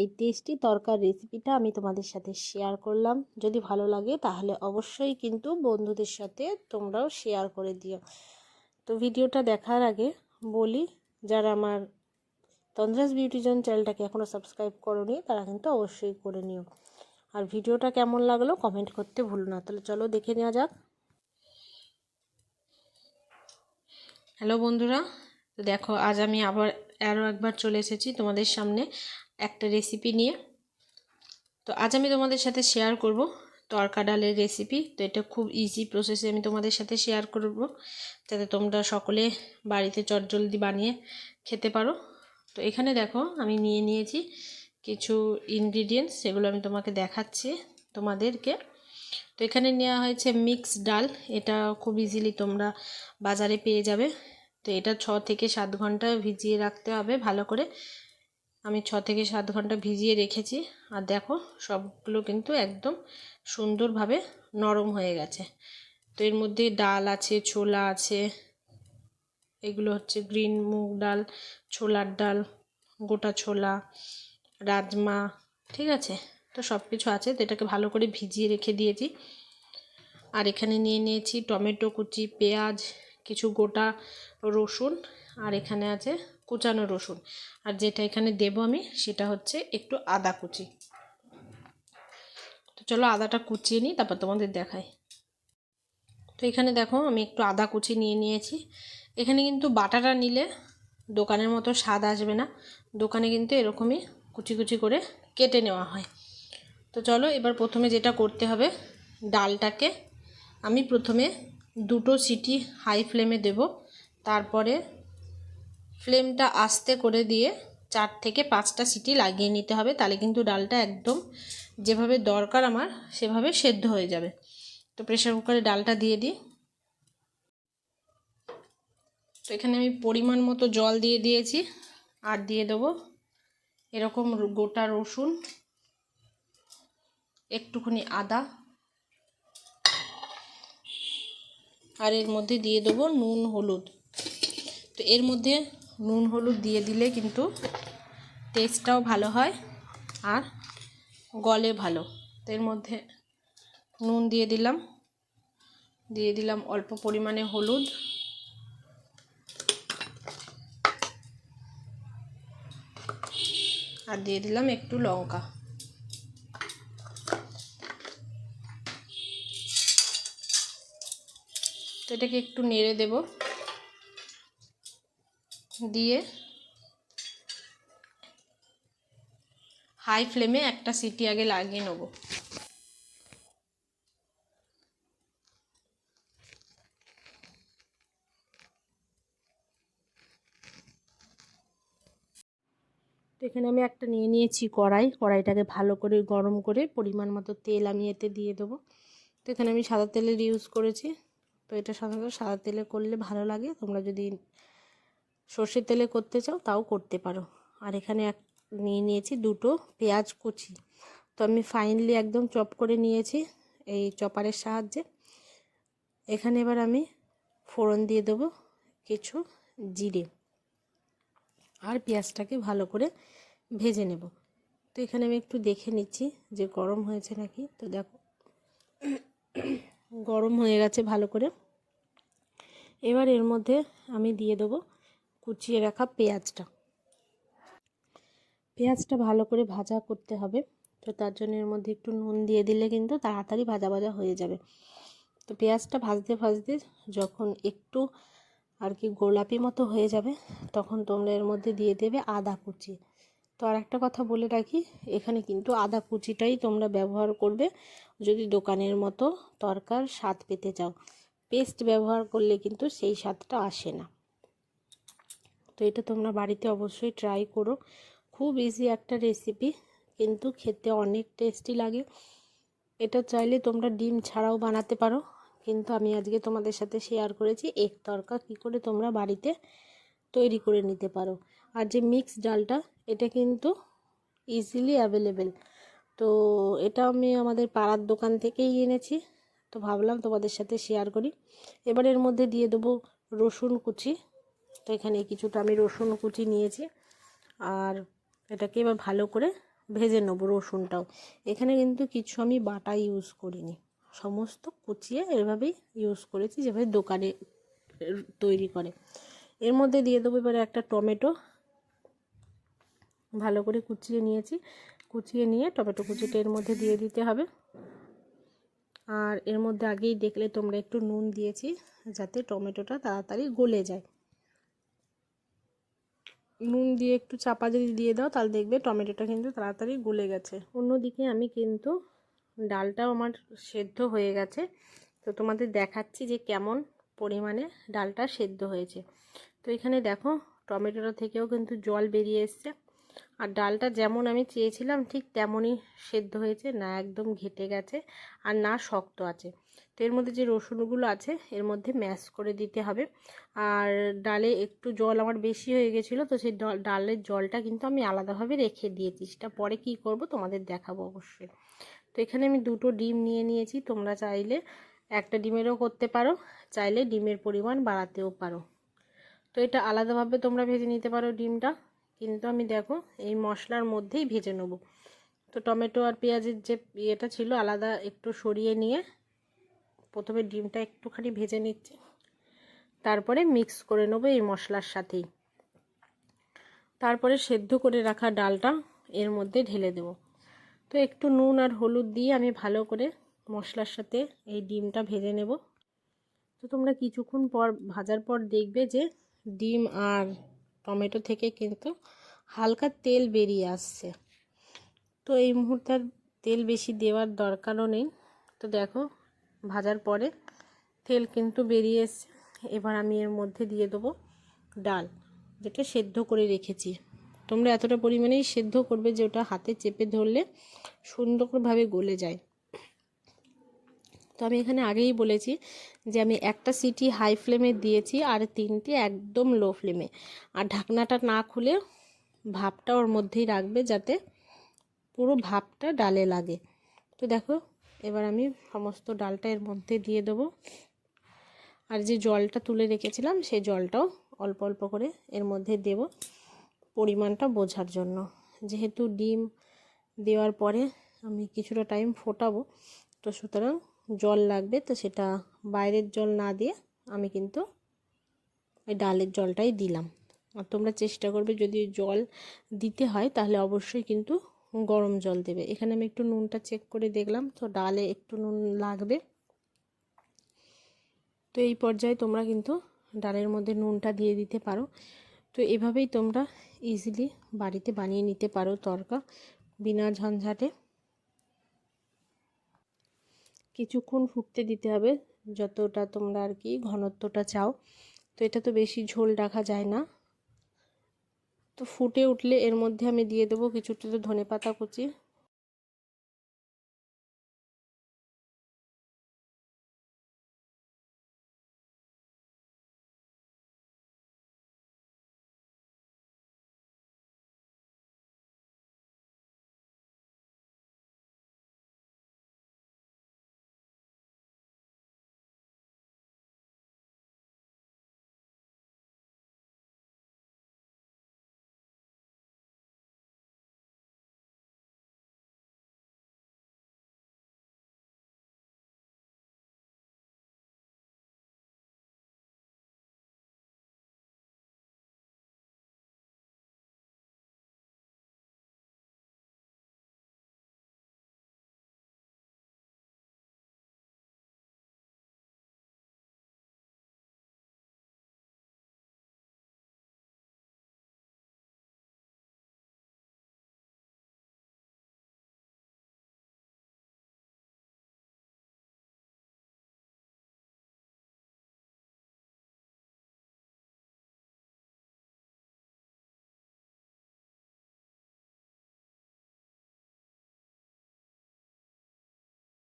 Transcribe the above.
এই টেস্টি তরকার রেসিপিটা আমি তোমাদের সাথে শেয়ার করলাম। যদি ভালো লাগে তাহলে অবশ্যই কিন্তু বন্ধুদের সাথে তোমরাও শেয়ার করে দিও। তো ভিডিওটা দেখার আগে বলি, যারা আমার তন্দ্রাস বিউটিজন চ্যানেলটাকে এখনও সাবস্ক্রাইব করোনি, তারা কিন্তু অবশ্যই করে নিও। আর ভিডিওটা কেমন লাগল কমেন্ট করতে ভুলো না। তাহলে চলো দেখে নেওয়া যাক। হ্যালো বন্ধুরা, তো দেখো আজ আমি আবার আরও একবার চলে এসেছি তোমাদের সামনে। একটা রেসিপি নিয়ে। তো আজ আমি তোমাদের সাথে শেয়ার করব তরকা ডালের রেসিপি তো এটা খুব ইজি প্রসেসে আমি তোমাদের সাথে শেয়ার করব, যাতে তোমরা সকলে বাড়িতে চটজলদি বানিয়ে খেতে পারো। তো এখানে দেখো, আমি নিয়ে নিয়েছি কিছু ইনগ্রিডিয়েন্টস সেগুলো আমি তোমাকে দেখাচ্ছি তোমাদেরকে। তো এখানে নেওয়া হয়েছে মিক্স ডাল, এটা খুব ইজিলি তোমরা বাজারে পেয়ে যাবে। তো এটা ছ থেকে সাত ঘণ্টা ভিজিয়ে রাখতে হবে ভালো করে। আমি ছ থেকে সাত ঘণ্টা ভিজিয়ে রেখেছি। আর দেখো, সবগুলো কিন্তু একদম সুন্দরভাবে নরম হয়ে গেছে। তো এর মধ্যে ডাল আছে, ছোলা আছে, এগুলো হচ্ছে গ্রিন মুগ ডাল, ছোলার ডাল, গোটা ছোলা, রাজমা, ঠিক আছে? তো সব কিছু আছে, তো এটাকে ভালো করে ভিজিয়ে রেখে দিয়েছি। আর এখানে নিয়ে নিয়েছি টমেটো কুচি, পেঁয়াজ, কিছু গোটা রসুন, আর এখানে আছে কুচানো রসুন। আর যেটা এখানে দেব আমি, সেটা হচ্ছে একটু আদা কুচি। তো চলো আদাটা কুচিয়ে নিই, তারপর তোমাদের দেখাই। তো এখানে দেখো, আমি একটু আদা কুচি নিয়ে নিয়েছি। এখানে কিন্তু বাটাটা নিলে দোকানের মতো স্বাদ আসবে না। দোকানে কিন্তু এরকমই কুচি কুচি করে কেটে নেওয়া হয়। তো চলো এবার প্রথমে যেটা করতে হবে, ডালটাকে আমি প্রথমে দুটো সিটি হাই ফ্লেমে দেব। তারপরে ফ্লেমটা আস্তে করে দিয়ে চার থেকে পাঁচটা সিটি লাগিয়ে নিতে হবে, তাহলে কিন্তু ডালটা একদম যেভাবে দরকার আমার সেভাবে সেদ্ধ হয়ে যাবে। তো প্রেশার কুকারে ডালটা দিয়ে দিই। তো এখানে আমি পরিমাণ মতো জল দিয়ে দিয়েছি, আর দিয়ে দেবো এরকম গোটা রসুন, একটুখানি আদা, আর এর মধ্যে দিয়ে দেবো নুন, হলুদ। তো এর মধ্যে নুন হলুদ দিয়ে দিলে কিন্তু টেস্টটাও ভালো হয় আর গলে ভালো। তো এর মধ্যে নুন দিয়ে দিলাম। দিয়ে দিলাম অল্প পরিমাণে হলুদ। আর দিয়ে দিলাম একটু লঙ্কা। তো এটাকে একটু নেড়ে দেব। দিয়ে হাই ফ্লেমে একটা সিটি আগে লাগিয়ে নেব। তো এখানে আমি একটা নিয়ে নিয়েছি কড়াই। কড়াইটাকে ভালো করে গরম করে পরিমাণ মতো তেল আমি এতে দিয়ে দেবো। তো এখানে আমি সাদা তেলের ইউজ করেছি। তো এটা সাধারণত সাদা তেলে করলে ভালো লাগে। তোমরা যদি সর্ষের তেলে করতে চাও, তাও করতে পারো। আর এখানে এক, নিয়ে নিয়েছি দুটো পেঁয়াজ কুচি। তো আমি ফাইনালি একদম চপ করে নিয়েছি এই চপারের সাহায্যে। এখানে এবার আমি ফোড়ন দিয়ে দেবো কিছু জিরে। আর পেঁয়াজটাকে ভালো করে ভেজে নেব। তো এখানে আমি একটু দেখে নিচ্ছি যে গরম হয়েছে নাকি। তো দেখো, গরম হয়ে গেছে ভালো করে। এবার এর মধ্যে আমি দিয়ে দেবো কুচিয়ে রাখা পেঁয়াজটা। পেঁয়াজটা ভালো করে ভাজা করতে হবে। তো তার জন্য এর মধ্যে একটু নুন দিয়ে দিলে কিন্তু তাড়াতাড়ি ভাজা ভাজা হয়ে যাবে। তো পেঁয়াজটা ভাজতে ভাজতে যখন একটু আর কি গোলাপি মতো হয়ে যাবে, তখন তোমরা এর মধ্যে দিয়ে দেবে আদা কুচি। তো আর একটা কথা বলে রাখি, এখানে কিন্তু আদা কুচিটাই তোমরা ব্যবহার করবে যদি দোকানের মতো তরকার স্বাদ পেতে চাও। পেস্ট ব্যবহার করলে কিন্তু সেই স্বাদটা আসে না। তো এটা তোমরা বাড়িতে অবশ্যই ট্রাই করো। খুব ইজি একটা রেসিপি কিন্তু খেতে অনেক টেস্টি লাগে। এটা চাইলে তোমরা ডিম ছাড়াও বানাতে পারো, কিন্তু আমি আজকে তোমাদের সাথে শেয়ার করেছি এক তরকা কী করে তোমরা বাড়িতে তৈরি করে নিতে পারো। আর যে মিক্স ডালটা, এটা কিন্তু ইজিলি অ্যাভেলেবেল তো এটা আমি আমাদের পাড়ার দোকান থেকেই এনেছি, তো ভাবলাম তোমাদের সাথে শেয়ার করি। এবার এর মধ্যে দিয়ে দেবো রসুন কুচি। তো এখানে কিছুটা আমি রসুন কুচি নিয়েছি। আর এটাকে এবার ভালো করে ভেজে নেব রসুনটাও। এখানে কিন্তু কিছু আমি বাটা ইউজ করিনি। সমস্ত কুচিয়ে এভাবেই ইউজ করেছি, যেভাবে দোকানে তৈরি করে। এর মধ্যে দিয়ে দেবো এবারে একটা টমেটো। ভালো করে কুচিয়ে নিয়েছি। কুচিয়ে নিয়ে টমেটো কুচিটা এর মধ্যে দিয়ে দিতে হবে। আর এর মধ্যে আগেই দেখলে তোমরা একটু নুন দিয়েছি, যাতে টমেটোটা তাড়াতাড়ি গলে যায়। নুন দিয়ে একটু চাপা যদি দিয়ে দাও, তাহলে দেখবে টমেটোটা কিন্তু তাড়াতাড়ি গলে গেছে। অন্যদিকে আমি কিন্তু ডালটাও আমার সেদ্ধ হয়ে গেছে। তো তোমাদের দেখাচ্ছি যে কেমন পরিমাণে ডালটা সেদ্ধ হয়েছে। তো এখানে দেখো, টমেটোটা থেকেও কিন্তু জল বেরিয়ে এসছে। আর ডালটা যেমন আমি চেয়েছিলাম, ঠিক তেমনই সেদ্ধ হয়েছে, না একদম ঘেটে গেছে আর না শক্ত আছে। তো এর মধ্যে যে রসুনগুলো আছে, এর মধ্যে ম্যাশ করে দিতে হবে। আর ডালে একটু জল আমার বেশি হয়ে গেছিল, তো সেই ডালের জলটা কিন্তু আমি আলাদাভাবে রেখে দিয়েছি। সেটা পরে কি করব তোমাদের দেখাবো অবশ্যই। তো এখানে আমি দুটো ডিম নিয়ে নিয়েছি, তোমরা চাইলে একটা ডিমেরও করতে পারো, চাইলে ডিমের পরিমাণ বাড়াতেও পারো। তো এটা আলাদাভাবে তোমরা ভেজে নিতে পারো ডিমটা। কিন্তু আমি দেখো, এই মশলার মধ্যেই ভেজে নেব। তো টমেটো আর পেঁয়াজের যে ইয়েটা ছিল, আলাদা একটু সরিয়ে নিয়ে প্রথমে ডিমটা একটুখানি ভেজে নিচ্ছি। তারপরে মিক্স করে নেব এই মশলার সাথেই। তারপরে সেদ্ধ করে রাখা ডালটা এর মধ্যে ঢেলে দেব। তো একটু নুন আর হলুদ দিয়ে আমি ভালো করে মশলার সাথে এই ডিমটা ভেজে নেব। তো তোমরা কিছুক্ষণ পর, ভাজার পর দেখবে যে ডিম আর টমেটো থেকে কিন্তু হালকা তেল বেরিয়ে আসছে। তো এই মুহূর্তে তেল বেশি দেওয়ার দরকারও নেই। তো দেখো ভাজার পরে তেল কিন্তু বেরিয়ে এসছে। এবার আমি এর মধ্যে দিয়ে দেবো ডাল, যেটা সেদ্ধ করে রেখেছি। তোমরা এতটা পরিমাণেই সেদ্ধ করবে যে ওটা হাতে চেপে ধরলে সুন্দরভাবে গলে যায়। তো আমি এখানে আগেই বলেছি যে আমি একটা সিটি হাই ফ্লেমে দিয়েছি আর তিনটি একদম লো ফ্লেমে। আর ঢাকনাটা না খুলে ভাপটা ওর মধ্যেই রাখবে যাতে পুরো ভাপটা ডালে লাগে। তো দেখো এবার আমি সমস্ত ডালটা এর মধ্যে দিয়ে দেবো। আর যে জলটা তুলে রেখেছিলাম, সেই জলটাও অল্প অল্প করে এর মধ্যে দেব পরিমাণটা বোঝার জন্য। যেহেতু ডিম দেওয়ার পরে আমি কিছুটা টাইম ফোটাবো, তো সুতরাং জল লাগবে, তো সেটা বাইরের জল না দিয়ে আমি কিন্তু ওই ডালের জলটাই দিলাম। আর তোমরা চেষ্টা করবে যদি জল দিতে হয়, তাহলে অবশ্যই কিন্তু গরম জল দেবে। এখানে আমি একটু নুনটা চেক করে দেখলাম। তো ডালে একটু নুন লাগবে। তো এই পর্যায়ে তোমরা কিন্তু ডালের মধ্যে নুনটা দিয়ে দিতে পারো। তো এভাবেই তোমরা ইজিলি বাড়িতে বানিয়ে নিতে পারো তরকা বিনা ঝঞ্ঝাটে। কিছুক্ষণ ফুটতে দিতে হবে যতটা তোমরা আর কি ঘনত্বটা চাও। তো এটা তো বেশি ঝোল রাখা যায় না। তো ফুটে উঠলে এর মধ্যে আমি দিয়ে দেবো কিছুটা ধনে পাতা কুচি।